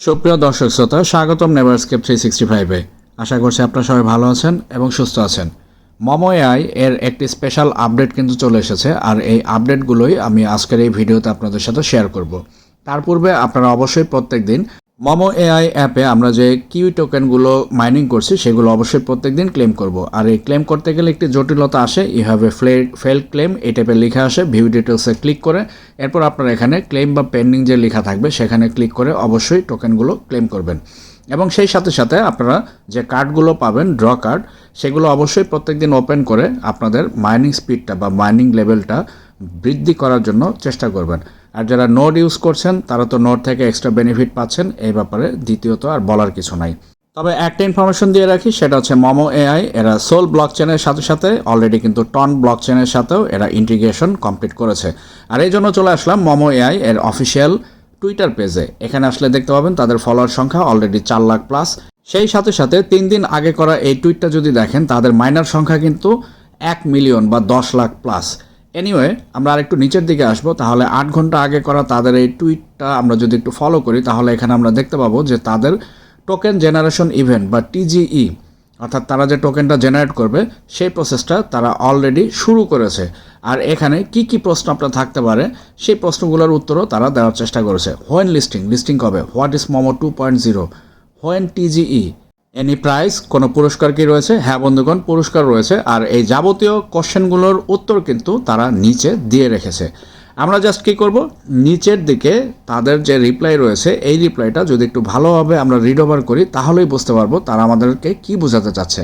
সুপ্রিয় দর্শক শ্রোতা, স্বাগতম নেভারস্কেপ থ্রি সিক্সটি ফাইভে আশা করছি আপনারা সবাই ভালো আছেন এবং সুস্থ আছেন। মমো এআই এর একটি স্পেশাল আপডেট কিন্তু চলে এসেছে, আর এই আপডেটগুলোই আমি আজকের এই ভিডিওতে আপনাদের সাথে শেয়ার করব। তার পূর্বে আপনারা অবশ্যই প্রত্যেক দিন মমো এআই অ্যাপে আমরা যে কিউই টোকেনগুলো মাইনিং করছি, সেগুলো অবশ্যই প্রত্যেক দিন ক্লেম করব। আর এই ক্লেম করতে গেলে একটি জটিলতা আসে ইউ হ্যাভ এ ফ্লে ফেল ক্লেম এই টাইপের লেখা আসে ভিউ ডিটেলসে ক্লিক করে, এরপর আপনার এখানে ক্লেম বা পেন্ডিং যে লেখা থাকবে, সেখানে ক্লিক করে অবশ্যই টোকেনগুলো ক্লেম করবেন। এবং সেই সাথে সাথে আপনারা যে কার্ডগুলো পাবেন ড্র কার্ড সেগুলো অবশ্যই প্রত্যেকদিন ওপেন করে আপনাদের মাইনিং স্পিডটা বা মাইনিং লেভেলটা বৃদ্ধি করার জন্য চেষ্টা করবেন। আর যারা নোট ইউজ করছেন, তারা তো নোট থেকে এক্সট্রা বেনিফিট পাচ্ছেন, এই ব্যাপারে দ্বিতীয়ত আর বলার কিছু নাই। তবে একটা ইনফরমেশন দিয়ে রাখি, সেটা হচ্ছে মমো এআই এরা সোল ব্লক চেনের সাথে সাথে অলরেডি কিন্তু টন ব্লক চেনের সাথেও এরা ইন্টিগ্রেশন কমপ্লিট করেছে। আর এই জন্য চলে আসলাম মমো এআই এর অফিসিয়াল টুইটার পেজে এখানে আসলে দেখতে পাবেন, তাদের ফলোয়ার সংখ্যা অলরেডি চার লাখ প্লাস সেই সাথে সাথে তিন দিন আগে করা এই টুইটটা যদি দেখেন, তাদের মাইনার সংখ্যা কিন্তু এক মিলিয়ন বা দশ লাখ প্লাস এনিওয়ে আমরা আরেকটু নিচের দিকে আসব, তাহলে আট ঘণ্টা আগে করা তাদের এই টুইটটা আমরা যদি একটু ফলো করি, তাহলে এখানে আমরা দেখতে পাবো যে তাদের টোকেন জেনারেশন ইভেন্ট বা টিজিই অর্থাৎ তারা যে টোকেনটা জেনারেট করবে, সেই প্রসেসটা তারা অলরেডি শুরু করেছে। আর এখানে কি কি প্রশ্ন আপনার থাকতে পারে, সেই প্রশ্নগুলোর উত্তরও তারা দেওয়ার চেষ্টা করেছে। হোয়েন লিস্টিং লিস্টিং কবে? What is Momo two point zero when TGE any prize কোনো পুরস্কার কি রয়েছে? হ্যাঁ বন্ধুগণ, পুরস্কার রয়েছে। আর এই যাবতীয় কোশ্চেনগুলোর উত্তর কিন্তু তারা নিচে দিয়ে রেখেছে। আমরা জাস্ট কী করব? নিচের দিকে তাদের যে রিপ্লাই রয়েছে, এই রিপ্লাইটা যদি একটু ভালোভাবে আমরা রিড ওভার করি, তাহলেই বুঝতে পারব তারা আমাদেরকে কি বোঝাতে চাচ্ছে।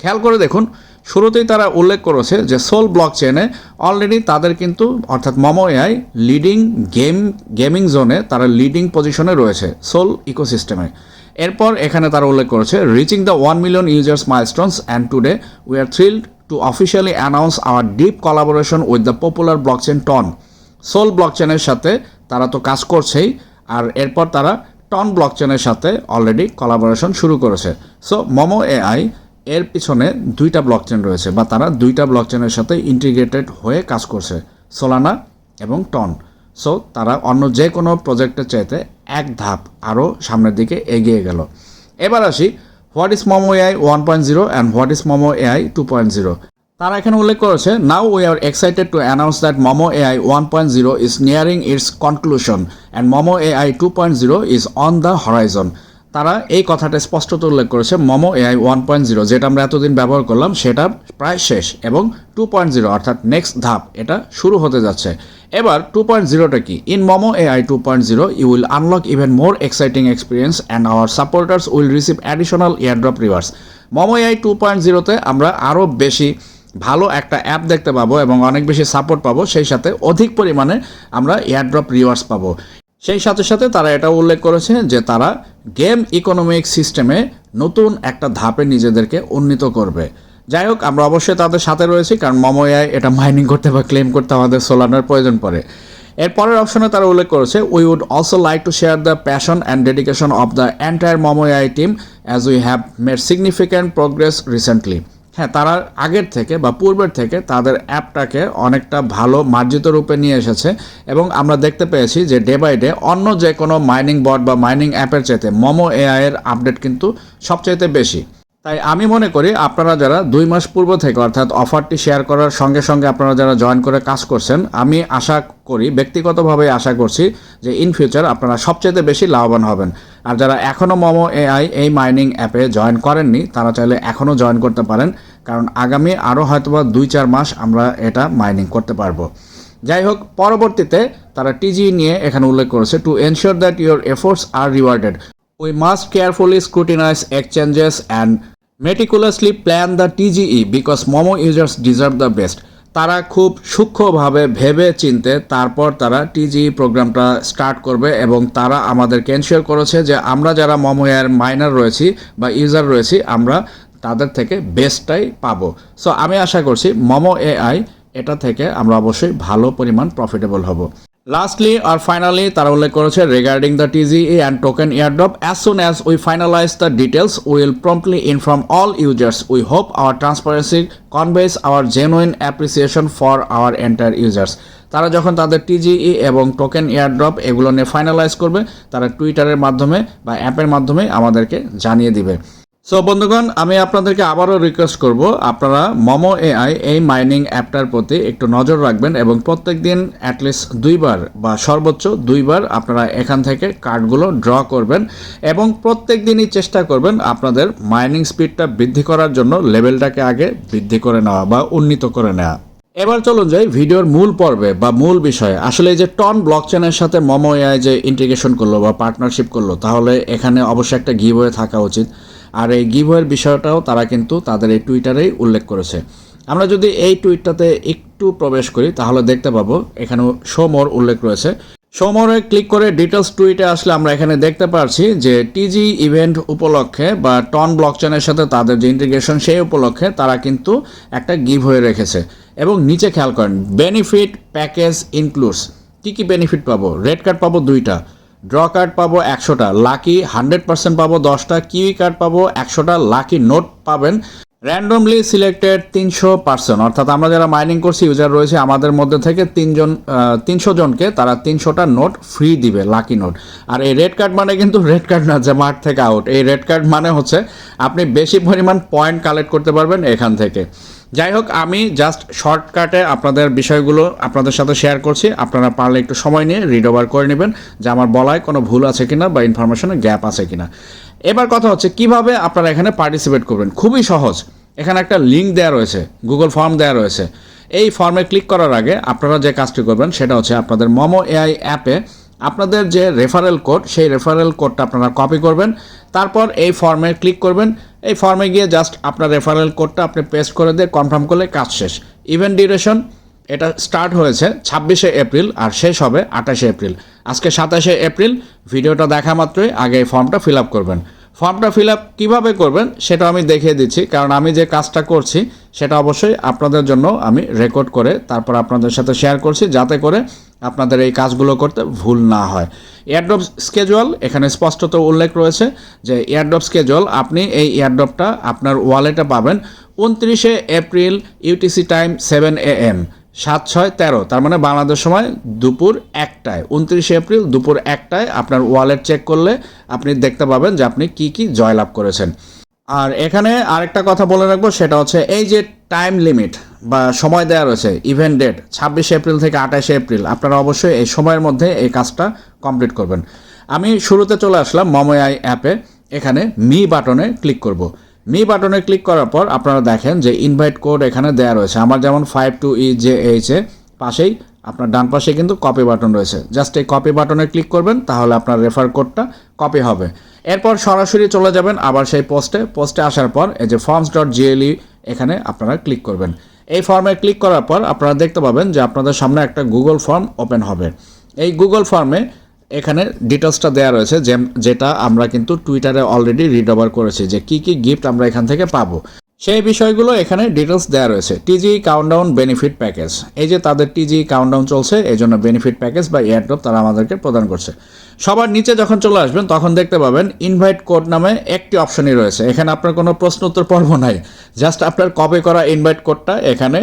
খেয়াল করে দেখুন, শুরুতেই তারা উল্লেখ করেছে যে সোল ব্লক চেনে অলরেডি তাদের কিন্তু, অর্থাৎ Momo AI leading game gaming জোনে তারা লিডিং পজিশনে রয়েছে সোল ইকোসিস্টেমে এরপর এখানে তারা উল্লেখ করেছে reaching the one million users milestones and today we are thrilled to officially announce our deep collaboration with the popular blockchain TON Sol ব্লকচেনের সাথে তারা তো কাজ করছেই, আর এরপর তারা টন ব্লকচেনের সাথে অলরেডি কলাবোরেশন শুরু করেছে। সো মোমো এআই এর পিছনে দুইটা ব্লকচেন রয়েছে, বা তারা দুইটা ব্লকচেনের সাথে ইন্টিগ্রেটেড হয়ে কাজ করছে সোলানা এবং টন সো তারা অন্য যে কোনো প্রজেক্টের চাইতে এক ধাপ আরও সামনের দিকে এগিয়ে গেল। এবার আসি, what is Momo AI one point zero and what is Momo AI two point zero? তারা এখানে উল্লেখ করেছে now we are excited to announce that Momo AI one point zero is nearing its conclusion and Momo AI two point zero is on the horizon তারা এই কথাটা স্পষ্টত উল্লেখ করেছে, Momo AI one point zero, যেটা আমরা এতদিন ব্যবহার করলাম, সেটা প্রায় শেষ এবং টু পয়েন্ট জিরো, অর্থাৎ নেক্সট ধাপ, এটা শুরু হতে যাচ্ছে। এবার টু পয়েন্ট জিরোটা কি? In Momo AI two point zero you will unlock even more exciting experience and our supporters will receive additional airdrop rewards Momo AI two point জিরোতে আমরা আরও বেশি ভালো একটা অ্যাপ দেখতে পাবো এবং অনেক বেশি সাপোর্ট পাবো, সেই সাথে অধিক পরিমাণে আমরা এয়ারড্রপ রিওয়ার্ডস পাবো। সেই সাথে সাথে তারা এটা উল্লেখ করেছে যে তারা গেম ইকোনমিক সিস্টেমে নতুন একটা ধাপে নিজেদেরকে উন্নীত করবে। যাই হোক, আমরা অবশ্যই তাদের সাথে রয়েছি, কারণ মমোয়ায় এটা মাইনিং করতে বা ক্লেম করতে আমাদের সোলানোর প্রয়োজন পড়ে। এর পরের অপশনে তারা উল্লেখ করেছে we would also like to share the passion and dedication of the entire Momo AI team as we have made significant progress recently হ্যাঁ তারা আগের থেকে বা পূর্বের থেকে তাদের অ্যাপটাকে অনেকটা ভালো মার্জিত রূপে নিয়ে এসেছে, এবং আমরা দেখতে পেয়েছি যে ডে বাই ডে অন্য যে কোনো মাইনিং বট বা মাইনিং অ্যাপের চাইতে মোমো এআইয়ের আপডেট কিন্তু সবচাইতে বেশি। তাই আমি মনে করি আপনারা যারা দুই মাস পূর্ব থেকে অর্থাৎ অফারটি শেয়ার করার সঙ্গে সঙ্গে আপনারা যারা জয়েন করে কাজ করছেন, আমি আশা করি, ব্যক্তিগতভাবে আশা করছি যে ইন ফিউচার আপনারা সবচেয়ে বেশি লাভবান হবেন। আর যারা এখনও মোমো এআই এই মাইনিং অ্যাপে জয়েন করেননি, তারা চাইলে এখনও জয়েন করতে পারেন, কারণ আগামী আরও হয়তোবা দুই চার মাস আমরা এটা মাইনিং করতে পারব। যাই হোক, পরবর্তীতে তারা টিজি নিয়ে এখানে উল্লেখ করেছে to ensure that your efforts are rewarded we must carefully scrutinize exchanges and meticulously plan the TGE because Momo users deserve the best তারা খুব সূক্ষ্মভাবে ভেবে চিনতে তারপর তারা টিজিই প্রোগ্রামটা স্টার্ট করবে এবং তারা আমাদেরকে এনশিওর করেছে যে আমরা যারা মোমো এর মাইনার রয়েছি বা ইউজার রয়েছি, আমরা তাদের থেকে বেস্টটাই পাবো। সো আমি আশা করছি মোমো এআই এটা থেকে আমরা অবশ্যই ভালো পরিমাণ প্রফিটেবল হব। লাস্টলি আর ফাইনালি তারা উল্লেখ করেছে regarding the TGE and token airdrop as soon as we finalize the details will promptly inform all users we hope our transparency conveys our genuine appreciation for our entire users তারা যখন তাদের টিজিই এবং token airdrop এগুলো নিয়ে finalise করবে, তারা টুইটারের মাধ্যমে বা অ্যাপের মাধ্যমে আমাদেরকে জানিয়ে দিবে। সো বন্ধুগণ, আমি আপনাদেরকে আবারও রিকোয়েস্ট করব, আপনারা মমো এআই এই মাইনিং অ্যাপটার প্রতি একটু নজর রাখবেন এবং প্রত্যেক দিন অ্যাটলিস্ট দুইবার বা সর্বোচ্চ দুইবার আপনারা এখান থেকে কার্ডগুলো ড্র করবেন এবং প্রত্যেক দিনই চেষ্টা করবেন আপনাদের মাইনিং স্পিডটা বৃদ্ধি করার জন্য লেভেলটাকে আগে বৃদ্ধি করে নেওয়া বা উন্নীত করে নেওয়া। এবার চলুন যাই ভিডিওর মূল পর্বে বা মূল বিষয়ে। আসলে এই যে টন ব্লকচেনের সাথে মমো এআই যে ইন্টিগ্রেশন করল বা পার্টনারশিপ করল, তাহলে এখানে অবশ্যই একটা গিভওয়ে থাকা উচিত। আর এই গিভওয়ের বিষয়টাও তারা কিন্তু তাদের এই টুইটারেই উল্লেখ করেছে। আমরা যদি এই টুইটটাতে একটু প্রবেশ করি, তাহলে দেখতে পাবো এখানে সোমোর উল্লেখ রয়েছে। সোমরে ক্লিক করে ডিটেলস টুইটে আসলে আমরা এখানে দেখতে পারছি যে টিজি ইভেন্ট উপলক্ষে বা টন ব্লকচেনের সাথে তাদের যে ইন্টিগ্রেশন সেই উপলক্ষে তারা কিন্তু একটা গিভ হয়ে রেখেছে। এবং নিচে খেয়াল করেন বেনিফিট প্যাকেজ ইনক্লুডস কী কী বেনিফিট পাবো? রেড কার্ড পাবো দুইটা। ড্র কার্ড পাবো একশোটা, লাকি হান্ড্রেড পার্সেন্ট পাবো দশটা, কিউই কার্ড পাবো একশোটা, লাকি নোট পাবেন। র্যান্ডমলি সিলেক্টেড তিনশো পার্সন অর্থাৎ আমরা যারা মাইনিং করছি, ইউজার রয়েছে আমাদের মধ্যে থেকে তিনজন তিনশো জনকে তারা তিনশোটা নোট ফ্রি দিবে, লাকি নোট। আর এই রেড কার্ড মানে কিন্তু রেড কার্ড না, যে মাঠ থেকে আউট। এই রেড কার্ড মানে হচ্ছে আপনি বেশি পরিমাণ পয়েন্ট কালেক্ট করতে পারবেন এখান থেকে। যাই হোক, আমি জাস্ট শর্টকাটে আপনাদের বিষয়গুলো আপনাদের সাথে শেয়ার করছি। আপনারা পারলে একটু সময় নিয়ে রিড ওভার করে নেবেন যে আমার বলায় কোনো ভুল আছে কিনা বা ইনফরমেশনের গ্যাপ আছে কিনা। এবার কথা হচ্ছে, কীভাবে আপনারা এখানে পার্টিসিপেট করবেন? খুবই সহজ। এখানে একটা লিঙ্ক দেওয়া রয়েছে গুগল ফর্ম দেওয়া রয়েছে। এই ফর্মে ক্লিক করার আগে আপনারা যে কাজটি করবেন সেটা হচ্ছে আপনাদের মমো এআই অ্যাপে আপনাদের যে রেফারেল কোড সেই রেফারেল কোডটা আপনারা কপি করবেন। তারপর এই ফর্মে ক্লিক করবেন। এই ফর্মে গিয়ে জাস্ট আপনার রেফারেল কোডটা আপনি পেস্ট করে দিয়ে কনফার্ম করলে কাজ শেষ। ইভেন্ট ডিউরেশন এটা স্টার্ট হয়েছে ছাব্বিশে এপ্রিল আর শেষ হবে আঠাশে এপ্রিল আজকে সাতাশে এপ্রিল ভিডিওটা দেখা মাত্রই, আগে এই ফর্মটা ফিল আপ করবেন। ফর্মটা ফিল আপ কীভাবে করবেন সেটা আমি দেখিয়ে দিচ্ছি, কারণ আমি যে কাজটা করছি সেটা অবশ্যই আপনাদের জন্য আমি রেকর্ড করে তারপর আপনাদের সাথে শেয়ার করছি, যাতে করে আপনাদের এই কাজগুলো করতে ভুল না হয়। এয়ারড্রপ স্কেজুয়াল এখানে স্পষ্টত উল্লেখ রয়েছে যে এয়ারড্রপ স্কেজুয়াল আপনি এই এয়ারড্রপটা আপনার ওয়ালেটে পাবেন উনত্রিশে April UTC time seven A M সাত ছয় তেরো, তার মানে বাংলাদেশ সময় দুপুর একটায়। উনত্রিশে এপ্রিল দুপুর একটায় আপনার ওয়ালেট চেক করলে আপনি দেখতে পাবেন যে আপনি কি কি জয়লাভ করেছেন। আর এখানে আরেকটা কথা বলে রাখব, সেটা হচ্ছে এই যে টাইম লিমিট বা সময় দেওয়া রয়েছে ইভেন্ট ডেট ছাব্বিশে এপ্রিল থেকে আঠাশে এপ্রিল। আপনারা অবশ্যই এই সময়ের মধ্যে এই কাজটা কমপ্লিট করবেন। আমি শুরুতে চলে আসলাম মময়াই অ্যাপে এখানে মি বাটনে ক্লিক করব। মি বাটনে ক্লিক করার পর আপনারা দেখেন যে ইনভাইট কোড এখানে দেওয়া রয়েছে। আমার যেমন five two E J H A পাশেই আপনার ডান পাশে কিন্তু কপি বাটন রয়েছে। জাস্ট এই কপি বাটনে ক্লিক করবেন, তাহলে আপনার রেফার কোডটা কপি হবে। এরপর সরাসরি চলে যাবেন আবার সেই পোস্টে পোস্টে আসার পর এই যে ফর্মস ডট জিএলই এখানে আপনারা ক্লিক করবেন। এই ফর্মে ক্লিক করার পর আপনারা দেখতে পাবেন যে আপনাদের সামনে একটা গুগল ফর্ম ওপেন হবে। এই গুগল ফর্মে এখানে ডিটেলসটা দেওয়া রয়েছে যেটা আমরা কিন্তু টুইটারে অলরেডি রিড ওভার করেছি যে কি কি গিফট আমরা এখান থেকে পাবো। সেই বিষয়গুলো এখানে ডিটেলস দেওয়া রয়েছে। টিজি কাউন্টডাউন বেনিফিট প্যাকেজ এই যে তাদের টিজি কাউন্টডাউন চলছে, এই জন্য বেনিফিট প্যাকেজ বা এয়ারড্রপ তারা আমাদেরকে প্রদান করছে। সবার নিচে যখন চলে আসবেন, তখন দেখতে পাবেন ইনভাইট কোড নামে একটি অপশনই রয়েছে। এখানে আপনার কোনো প্রশ্ন উত্তর পর্ব নাই। জাস্ট আপনার কপি করা ইনভাইট কোডটা এখানে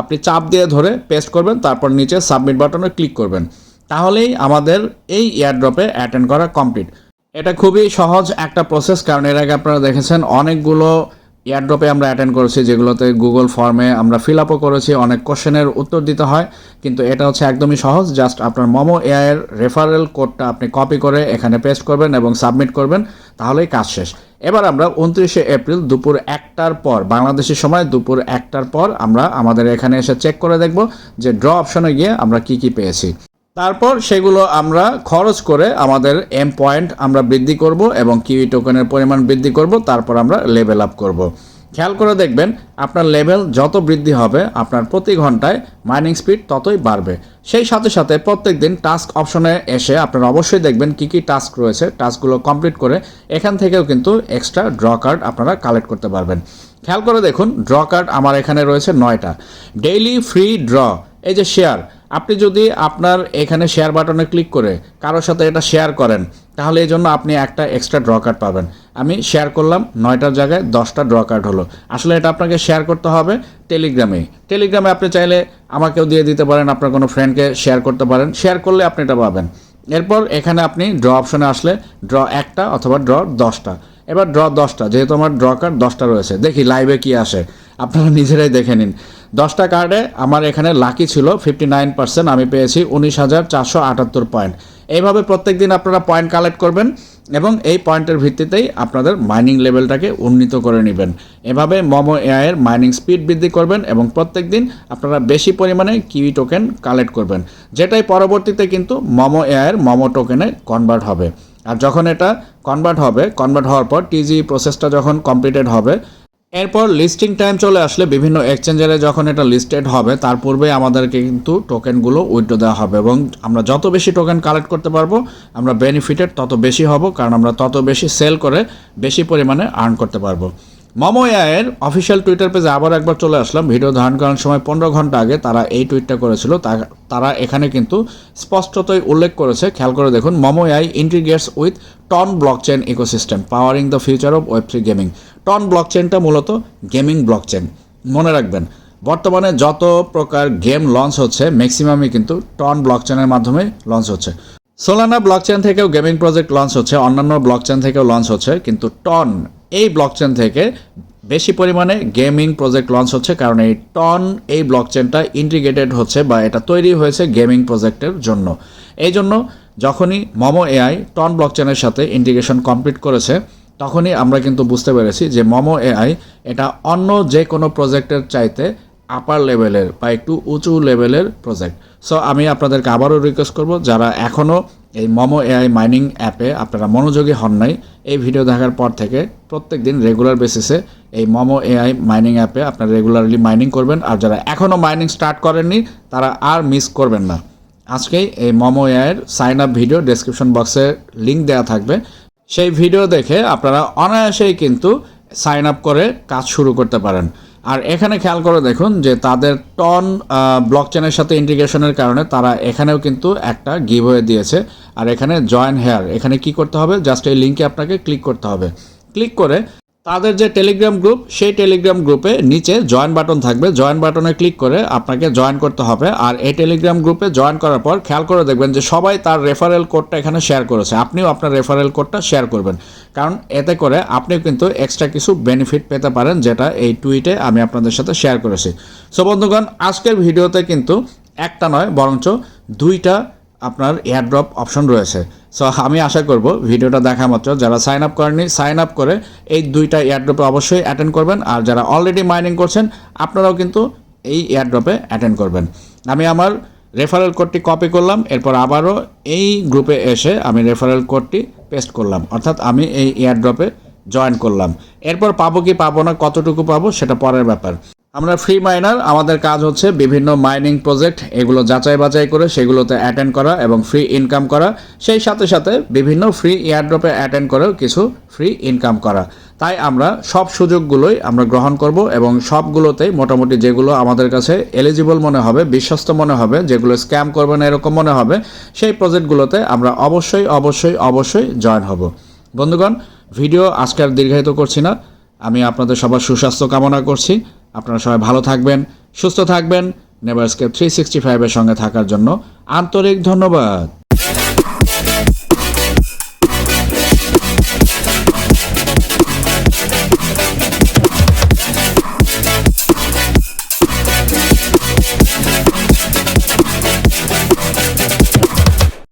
আপনি চাপ দিয়ে ধরে পেস্ট করবেন, তারপর নিচে সাবমিট বাটনে ক্লিক করবেন। তাহলেই আমাদের এই এয়ারড্রপে অ্যাটেন্ড করা কমপ্লিট এটা খুবই সহজ একটা প্রসেস কারণ এর আগে আপনারা দেখেছেন অনেকগুলো এয়ারড্রপে আমরা অ্যাটেন্ড করেছি, যেগুলোতে গুগল ফর্মে আমরা ফিল আপও করেছি, অনেক কোশ্চেনের উত্তর দিতে হয়, কিন্তু এটা হচ্ছে একদমই সহজ জাস্ট আপনার মোমো এআইয়ের রেফারেল কোডটা আপনি কপি করে এখানে পেস্ট করবেন এবং সাবমিট করবেন, তাহলেই কাজ শেষ। এবার আমরা উনত্রিশে এপ্রিল দুপুর একটার পর, বাংলাদেশি সময় দুপুর একটার পর আমরা আমাদের এখানে এসে চেক করে দেখব যে ড্র অপশনে গিয়ে আমরা কি কি পেয়েছি। তারপর সেগুলো আমরা খরচ করে আমাদের এম পয়েন্ট আমরা বৃদ্ধি করব এবং কিউই টোকেনের পরিমাণ বৃদ্ধি করব, তারপর আমরা লেভেল আপ করব। খেয়াল করে দেখবেন, আপনার লেভেল যত বৃদ্ধি হবে, আপনার প্রতি ঘন্টায় মাইনিং স্পিড ততই বাড়বে। সেই সাথে সাথে প্রত্যেক দিন টাস্ক অপশনে এসে আপনারা অবশ্যই দেখবেন কি কি টাস্ক রয়েছে টাস্কগুলো কমপ্লিট করে এখান থেকেও কিন্তু এক্সট্রা ড্র কার্ড আপনারা কালেক্ট করতে পারবেন। খেয়াল করে দেখুন ড্র কার্ড আমার এখানে রয়েছে নয়টা। ডেইলি ফ্রি ড্র এই যে শেয়ার আপনি যদি আপনার এখানে শেয়ার বাটনে ক্লিক করে কারোর সাথে এটা শেয়ার করেন, তাহলে এই জন্য আপনি একটা এক্সট্রা ড্র কার্ড পাবেন। আমি শেয়ার করলাম, নয়টার জায়গায় দশটা ড্র কার্ড হলো। আসলে এটা আপনাকে শেয়ার করতে হবে টেলিগ্রামে টেলিগ্রামে আপনি চাইলে আমাকেও দিয়ে দিতে পারেন, আপনার কোনো ফ্রেন্ডকে শেয়ার করতে পারেন। শেয়ার করলে আপনি এটা পাবেন। এরপর এখানে আপনি ড্র অপশনে আসলে ড্র একটা অথবা ড্র দশটা। এবার ড্র দশটা, যেহেতু আমার ড্র কার্ড দশটা রয়েছে, দেখি লাইভে কি আসে। আপনারা নিজেরাই দেখে নিন। দশটা কার্ডে আমার এখানে লাকি ছিল ফিফটি নাইন পার্সেন্ট আমি পেয়েছি, উনিশ হাজার চারশো আটাত্তর পয়েন্ট। এইভাবে প্রত্যেক দিন আপনারা পয়েন্ট কালেক্ট করবেন এবং এই পয়েন্টের ভিত্তিতেই আপনাদের মাইনিং লেভেলটাকে উন্নীত করে নেবেন। এভাবে মমো এআইয়ের মাইনিং স্পিড বৃদ্ধি করবেন এবং প্রত্যেক দিন আপনারা বেশি পরিমাণে কিউই টোকেন কালেক্ট করবেন। যেটাই পরবর্তীতে কিন্তু মমো এআইয়ের মমো টোকেনে কনভার্ট হবে। আর যখন এটা কনভার্ট হবে কনভার্ট হওয়ার পর টিজি প্রসেসটা যখন কমপ্লিটেড হবে এরপর লিস্টিং টাইম চলে আসলে বিভিন্ন এক্সচেঞ্জারে যখন এটা লিস্টেড হবে, তার পূর্বে আমাদেরকে কিন্তু টোকেনগুলো উইথড্র দেওয়া হবে এবং আমরা যত বেশি টোকেন কালেক্ট করতে পারব, আমরা বেনিফিটেড তত বেশি হব কারণ আমরা তত বেশি সেল করে বেশি পরিমাণে আর্ন করতে পারব। মমো এর অফিসিয়াল টুইটার পেজে আবার একবার চলে আসলাম। ভিডিও ধারণ করার সময় পনেরো ঘণ্টা আগে তারা এই টুইটটা করেছিল। তারা এখানে কিন্তু স্পষ্টতই উল্লেখ করেছে। খেয়াল করে দেখুন Momo AI integrates with TON blockchain ecosystem powering the future of web three gaming TON ব্লকচেনটা মূলত গেমিং ব্লকচেন মনে রাখবেন, বর্তমানে যত প্রকার গেম লঞ্চ হচ্ছে ম্যাক্সিমামই কিন্তু টন ব্লকচেনের মাধ্যমে লঞ্চ হচ্ছে। সোলানা ব্লকচেন থেকেও গেমিং প্রজেক্ট লঞ্চ হচ্ছে, অন্যান্য ব্লকচেন থেকেও লঞ্চ হচ্ছে, কিন্তু টন এই ব্লকচেন থেকে বেশি পরিমাণে গেমিং প্রজেক্ট লঞ্চ হচ্ছে, কারণ এই টন এই ব্লকচেনটা ইন্টিগ্রেটেড হচ্ছে বা এটা তৈরি হয়েছে গেমিং প্রজেক্টের জন্য। এই জন্য যখনই মমো এআই টন ব্লকচেনের সাথে ইন্টিগ্রেশন কমপ্লিট করেছে তখনই আমরা কিন্তু বুঝতে পেরেছি যে মমো এআই এটা অন্য যে কোনো প্রজেক্টের চাইতে আপার লেভেলের বা একটু উঁচু লেভেলের প্রজেক্ট সো আমি আপনাদেরকে আবারও রিকোয়েস্ট করব, যারা এখনও এই মমো এআই মাইনিং অ্যাপে আপনারা মনোযোগী হন নাই, এই ভিডিও দেখার পর থেকে প্রত্যেক দিন রেগুলার বেসিসে এই মমো এআই মাইনিং অ্যাপে আপনারা রেগুলারলি মাইনিং করবেন। আর যারা এখনও মাইনিং স্টার্ট করেননি, তারা আর মিস করবেন না। আজকেই এই মমো এআইয়ের সাইন আপ ভিডিও ডেসক্রিপশন বক্সে লিঙ্ক দেওয়া থাকবে। সেই ভিডিও দেখে আপনারা অনায়াসেই কিন্তু সাইন আপ করে কাজ শুরু করতে পারেন। আর এখানে খেয়াল করে দেখুন যে তাদের টন ব্লক চেনের সাথে ইন্টিগ্রেশনের কারণে তারা এখানেও কিন্তু একটা গিভ হয়ে দিয়েছে। আর এখানে জয়েন হেয়ার এখানে কি করতে হবে? জাস্ট এই লিঙ্কে আপনাকে ক্লিক করতে হবে। ক্লিক করে তাদের যে টেলিগ্রাম গ্রুপ সেই টেলিগ্রাম গ্রুপে নিচে জয়েন বাটন থাকবে। জয়েন বাটনে ক্লিক করে আপনাকে জয়েন করতে হবে। আর এই টেলিগ্রাম গ্রুপে জয়েন করার পর খেয়াল করে দেখবেন যে সবাই তার রেফারেল কোডটা এখানে শেয়ার করেছে। আপনিও আপনার রেফারেল কোডটা শেয়ার করবেন। কারণ এতে করে আপনিও কিন্তু এক্সট্রা কিছু বেনিফিট পেতে পারেন, যেটা এই টুইটে আমি আপনাদের সাথে শেয়ার করেছি। সো বন্ধুগণ, আজকের ভিডিওতে কিন্তু একটা নয়, বরঞ্চ দুইটা আপনার এয়ারড্রপ অপশন রয়েছে। সো আমি আশা করব ভিডিওটা দেখা মাত্র। যারা সাইন আপ করেননি সাইন আপ করে এই দুইটা এয়ারড্রপে অবশ্যই অ্যাটেন্ড করবেন। আর যারা অলরেডি মাইনিং করছেন, আপনারাও কিন্তু এই এয়ারড্রপে অ্যাটেন্ড করবেন। আমি আমার রেফারেল কোডটি কপি করলাম, এরপর আবারও এই গ্রুপে এসে আমি রেফারেল কোডটি পেস্ট করলাম। অর্থাৎ আমি এই এয়ারড্রপে জয়েন করলাম। এরপর পাবো কি পাবো না, কতটুকু পাবো, সেটা পরের ব্যাপার। আমরা ফ্রি মাইনার আমাদের কাজ হচ্ছে বিভিন্ন মাইনিং প্রজেক্ট এগুলো যাচাই বাছাই করে সেগুলোতে অ্যাটেন্ড করা এবং ফ্রি ইনকাম করা। সেই সাথে সাথে বিভিন্ন ফ্রি এয়ারড্রপে অ্যাটেন্ড করেও কিছু ফ্রি ইনকাম করা। তাই আমরা সব সুযোগগুলোই আমরা গ্রহণ করব এবং সবগুলোতেই মোটামুটি যেগুলো আমাদের কাছে এলিজিবল মনে হবে, বিশ্বস্ত মনে হবে, যেগুলো স্ক্যাম করবে না এরকম মনে হবে, সেই প্রজেক্টগুলোতে আমরা অবশ্যই অবশ্যই অবশ্যই জয়েন হব। বন্ধুগণ ভিডিও আজকে আর দীর্ঘায়িত করছি না। আমি আপনাদের সবার সুস্বাস্থ্য কামনা করছি। আপনারা সবাই ভালো থাকবেন, সুস্থ থাকবেন নেভারস্কেপ থ্রি সিক্সটি ফাইভের সঙ্গে থাকার জন্য আন্তরিক ধন্যবাদ।